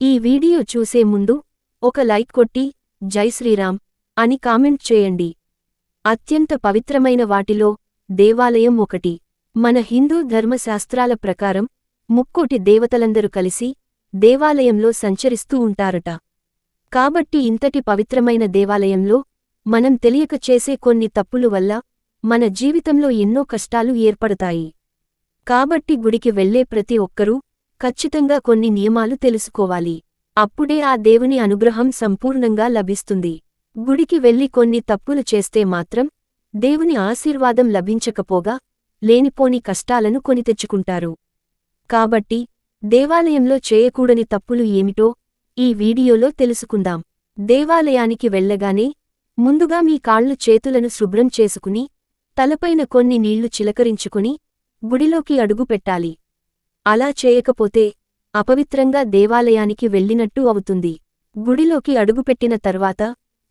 ఈ వీడియో చూసే ముందు ఒక లైక్ కొట్టి జై శ్రీరామ్ అని కామెంట్ చేయండి. అత్యంత పవిత్రమైన వాటిలో దేవాలయం ఒకటి. మన హిందూ ధర్మశాస్త్రాల ప్రకారం ముక్కోటి దేవతలందరూ కలిసి దేవాలయంలో సంచరిస్తూ ఉంటారట. కాబట్టి ఇంతటి పవిత్రమైన దేవాలయంలో మనం తెలియక చేసే కొన్ని తప్పులు వల్ల మన జీవితంలో ఎన్నో కష్టాలు ఏర్పడతాయి. కాబట్టి గుడికి వెళ్ళే ప్రతి ఒక్కరూ ఖచ్చితంగా కొన్ని నియమాలు తెలుసుకోవాలి. అప్పుడే ఆ దేవుని అనుగ్రహం సంపూర్ణంగా లభిస్తుంది. గుడికి వెళ్ళి కొన్ని తప్పులు చేస్తే మాత్రం దేవుని ఆశీర్వాదం లభించకపోగా లేనిపోని కష్టాలను కొని తెచ్చుకుంటారు. కాబట్టి దేవాలయంలో చేయకూడని తప్పులు ఏమిటో ఈ వీడియోలో తెలుసుకుందాం. దేవాలయానికి వెళ్ళగానే ముందుగా మీ కాళ్ళు చేతులను శుభ్రం చేసుకుని తలపైన కొన్ని నీళ్ళు చిలకరించుకుని గుడిలోకి అడుగు పెట్టాలి అలా చేయకపోతే అపవిత్రంగా దేవాలయానికి వెళ్ళినట్టు అవుతుంది. గుడిలోకి అడుగుపెట్టిన తర్వాత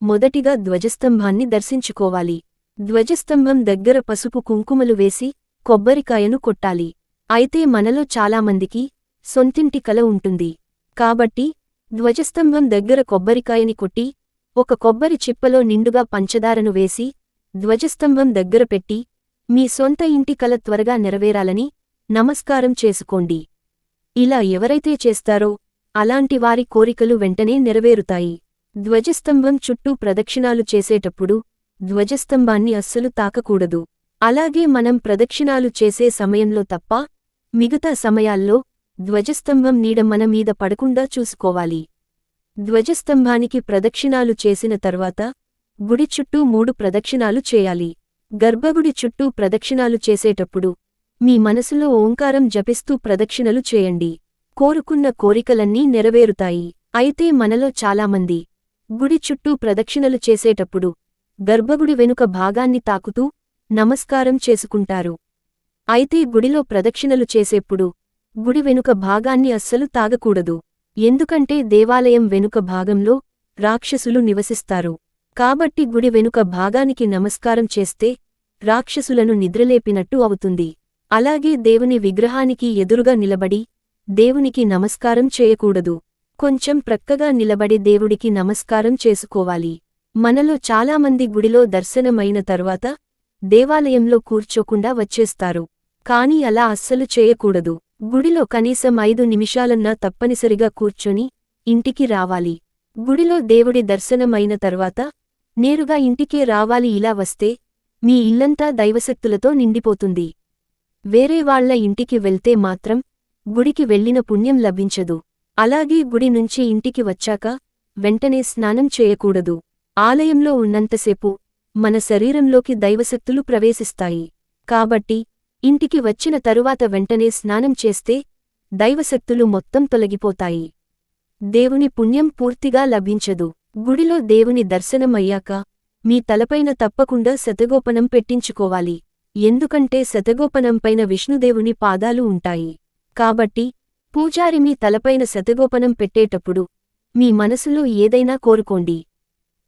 మొదటిగా ధ్వజస్తంభాన్ని దర్శించుకోవాలి. ధ్వజస్తంభం దగ్గర పసుపు కుంకుమలు వేసి కొబ్బరికాయను కొట్టాలి. అయితే మనలో చాలామందికి సొంతింటి కల ఉంటుంది. కాబట్టి ధ్వజస్తంభం దగ్గర కొబ్బరికాయని కొట్టి ఒక కొబ్బరి చిప్పలో నిండుగా పంచదారను వేసి ధ్వజస్తంభం దగ్గర పెట్టి మీ సొంత ఇంటి కల త్వరగా నెరవేరాలని నమస్కారం చేసుకోండి. ఇలా ఎవరైతే చేస్తారో అలాంటి వారి కోరికలు వెంటనే నెరవేరుతాయి. ధ్వజస్తంభం చుట్టూ ప్రదక్షిణాలు చేసేటప్పుడు ధ్వజస్తంభాన్ని అస్సలు తాకకూడదు. అలాగే మనం ప్రదక్షిణాలు చేసే సమయంలో తప్ప మిగతా సమయాల్లో ధ్వజస్తంభం నీడ మన మీద పడకుండా చూసుకోవాలి. ధ్వజస్తంభానికి ప్రదక్షిణాలు చేసిన తర్వాత గుడి చుట్టూ మూడు ప్రదక్షిణాలు చేయాలి. గర్భగుడి చుట్టూ ప్రదక్షిణాలు చేసేటప్పుడు మీ మనసులో ఓంకారం జపిస్తూ ప్రదక్షిణలు చేయండి. కోరుకున్న కోరికలన్నీ నెరవేరుతాయి. అయితే మనలో చాలామంది గుడి చుట్టూ ప్రదక్షిణలు చేసేటప్పుడు గర్భగుడి వెనుక భాగాన్ని తాకుతూ నమస్కారం చేసుకుంటారు. అయితే గుడిలో ప్రదక్షిణలు చేసేప్పుడు గుడి వెనుక భాగాన్ని అస్సలు తాగకూడదు. ఎందుకంటే దేవాలయం వెనుక భాగంలో రాక్షసులు నివసిస్తారు. కాబట్టి గుడి వెనుక భాగానికి నమస్కారం చేస్తే రాక్షసులను నిద్రలేపినట్టు అవుతుంది. అలాగే దేవుని విగ్రహానికి ఎదురుగా నిలబడి దేవునికి నమస్కారం చేయకూడదు. కొంచెం ప్రక్కగా నిలబడి దేవుడికి నమస్కారం చేసుకోవాలి. మనలో చాలామంది గుడిలో దర్శనమైన తర్వాత దేవాలయంలో కూర్చోకుండా వచ్చేస్తారు. కాని అలా అస్సలు చేయకూడదు. గుడిలో కనీసం ఐదు నిమిషాలన్నా తప్పనిసరిగా కూర్చొని ఇంటికి రావాలి. గుడిలో దేవుడి దర్శనమైన తర్వాత నేరుగా ఇంటికే రావాలి. ఇలా వస్తే మీ ఇల్లంతా దైవశక్తులతో నిండిపోతుంది. వేరే వాళ్ళ ఇంటికి వెళ్తే మాత్రం గుడికి వెళ్ళిన పుణ్యం లభించదు. అలాగే గుడి నుంచి ఇంటికి వచ్చాక వెంటనే స్నానం చేయకూడదు. ఆలయంలో ఉన్నంతసేపు మన శరీరంలోకి దైవశక్తులు ప్రవేశిస్తాయి. కాబట్టి ఇంటికి వచ్చిన తరువాత వెంటనే స్నానం చేస్తే దైవశక్తులు మొత్తం తొలగిపోతాయి. దేవుని పుణ్యం పూర్తిగా లభించదు. గుడిలో దేవుని దర్శనం అయ్యాక మీ తలపైన తప్పకుండా శతగోపనం పెట్టించుకోవాలి. ఎందుకంటే శతగోపనంపైన విష్ణుదేవుని పాదాలు ఉంటాయి. కాబట్టి పూజారి మీ తలపైన శతగోపనం పెట్టేటప్పుడు మీ మనసులో ఏదైనా కోరుకోండి.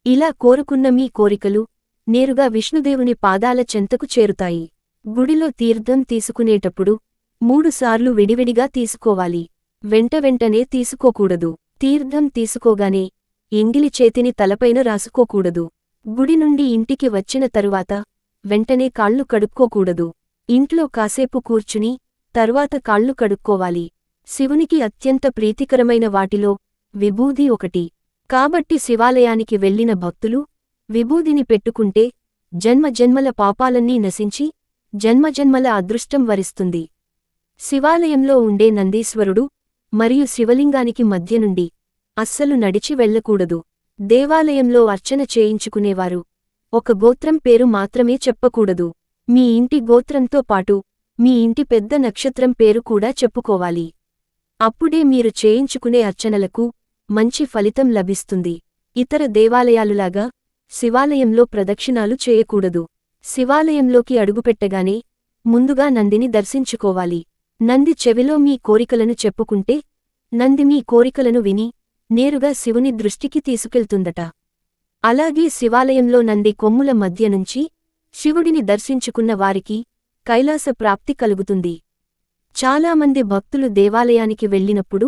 ఇలా కోరుకున్న మీ కోరికలు నేరుగా విష్ణుదేవుని పాదాల చెంతకు చేరుతాయి. గుడిలో తీర్థం తీసుకునేటప్పుడు మూడుసార్లు విడివిడిగా తీసుకోవాలి. వెంట వెంటనే తీసుకోకూడదు. తీర్థం తీసుకోగానే ఎంగిలి చేతిని తలపైన రాసుకోకూడదు. గుడి నుండి ఇంటికి వచ్చిన తరువాత వెంటనే కాళ్ళు కడుక్కోకూడదు. ఇంట్లో కాసేపు కూర్చుని తరువాత కాళ్ళు కడుక్కోవాలి. శివునికి అత్యంత ప్రీతికరమైన వాటిలో విభూది ఒకటి. కాబట్టి శివాలయానికి వెళ్ళిన భక్తులు విభూదిని పెట్టుకుంటే జన్మజన్మల పాపాలన్నీ నశించి జన్మజన్మల అదృష్టం వరిస్తుంది. శివాలయంలో ఉండే నందీశ్వరుడు మరియు శివలింగానికి మధ్య నుండి అస్సలు నడిచి వెళ్ళకూడదు దేవాలయంలో అర్చన చేయించుకునేవారు. ఒక గోత్రం పేరు మాత్రమే చెప్పకూడదు. మీ ఇంటి గోత్రంతో పాటు మీ ఇంటి పెద్ద నక్షత్రం పేరు కూడా చెప్పుకోవాలి. అప్పుడే మీరు చేయించుకునే అర్చనలకు మంచి ఫలితం లభిస్తుంది. ఇతర దేవాలయాలులాగా శివాలయంలో ప్రదక్షిణాలు చేయకూడదు. శివాలయంలోకి అడుగుపెట్టగానే ముందుగా నందిని దర్శించుకోవాలి. నంది చెవిలో మీ కోరికలను చెప్పుకుంటే నంది మీ కోరికలను విని నేరుగా శివుని దృష్టికి తీసుకెళ్తుందట. అలాగే శివాలయంలో నంది కొమ్ముల మధ్య నుంచి శివుడిని దర్శించుకున్న వారికి కైలాస ప్రాప్తి కలుగుతుంది. చాలామంది భక్తులు దేవాలయానికి వెళ్ళినప్పుడు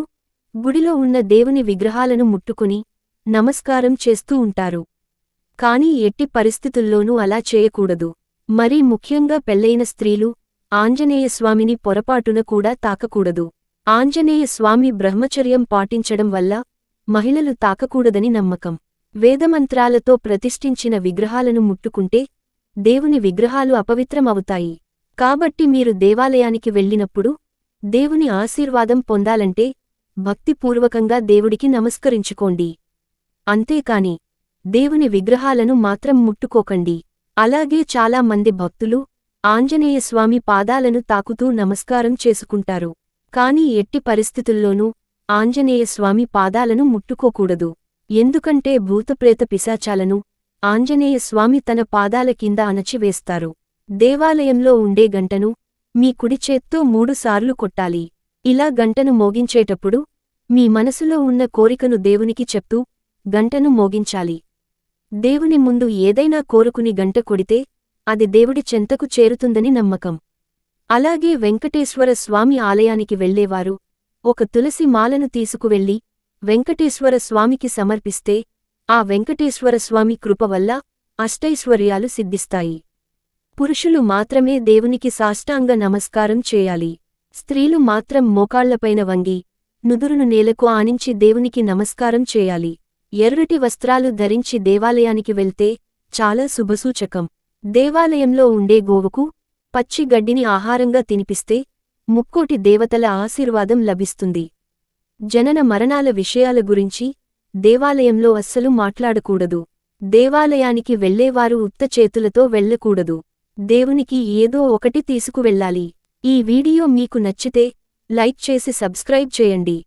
గుడిలో ఉన్న దేవుని విగ్రహాలను ముట్టుకుని నమస్కారం చేస్తూ ఉంటారు. కాని ఎట్టి పరిస్థితుల్లోనూ అలా చేయకూడదు. మరీ ముఖ్యంగా పెళ్ళైన స్త్రీలు ఆంజనేయస్వామిని పొరపాటున కూడా తాకకూడదు. ఆంజనేయస్వామి బ్రహ్మచర్యం పాటించడం వల్ల మహిళలు తాకకూడదని నమ్మకం. వేదమంత్రాలతో ప్రతిష్ఠించిన విగ్రహాలను ముట్టుకుంటే దేవుని విగ్రహాలు అపవిత్రమవుతాయి. కాబట్టి మీరు దేవాలయానికి వెళ్ళినప్పుడు దేవుని ఆశీర్వాదం పొందాలంటే భక్తిపూర్వకంగా దేవుడికి నమస్కరించుకోండి. అంతేకాని దేవుని విగ్రహాలను మాత్రం ముట్టుకోకండి. అలాగే చాలా మంది భక్తులు ఆంజనేయస్వామి పాదాలను తాకుతూ నమస్కారం చేసుకుంటారు. కాని ఎట్టి పరిస్థితుల్లోనూ ఆంజనేయస్వామి పాదాలను ముట్టుకోకూడదు. ఎందుకంటే భూతప్రేత పిశాచాలను ఆంజనేయ స్వామి తన పాదాల కింద అణచివేస్తారు. దేవాలయంలో ఉండే గంటను మీ కుడి చేత్తో మూడుసార్లు కొట్టాలి. ఇలా గంటను మోగించేటప్పుడు మీ మనసులో ఉన్న కోరికను దేవునికి చెప్తూ గంటను మోగించాలి. దేవుని ముందు ఏదైనా కోరుకుని గంట కొడితే అది దేవుడి చెంతకు చేరుతుందని నమ్మకం. అలాగే వెంకటేశ్వర స్వామి ఆలయానికి వెళ్ళేవారు ఒక తులసి మాలను తీసుకువెళ్ళి వెంకటేశ్వర స్వామికి సమర్పిస్తే ఆ వెంకటేశ్వర స్వామి కృప వల్ల అష్టైశ్వర్యాలు సిద్ధిస్తాయి. పురుషులు మాత్రమే దేవునికి సాష్టాంగ నమస్కారం చేయాలి. స్త్రీలు మాత్రం మోకాళ్ళపైన వంగి నుదురును నేలకు ఆనించి దేవునికి నమస్కారం చేయాలి. ఎర్రటి వస్త్రాలు ధరించి దేవాలయానికి వెళ్తే చాలా శుభసూచకం. దేవాలయంలో ఉండే గోవుకు పచ్చి గడ్డిని ఆహారంగా తినిపిస్తే ముక్కోటి దేవతల ఆశీర్వాదం లభిస్తుంది. జనన మరణాల విషయాల గురించి దేవాలయంలో అస్సలు మాట్లాడకూడదు. దేవాలయానికి వెళ్ళేవారు ఉత్త చేతులతో వెళ్ళకూడదు. దేవునికి ఏదో ఒకటి తీసుకువెళ్ళాలి. ఈ వీడియో మీకు నచ్చితే లైక్ చేసి సబ్స్క్రైబ్ చేయండి.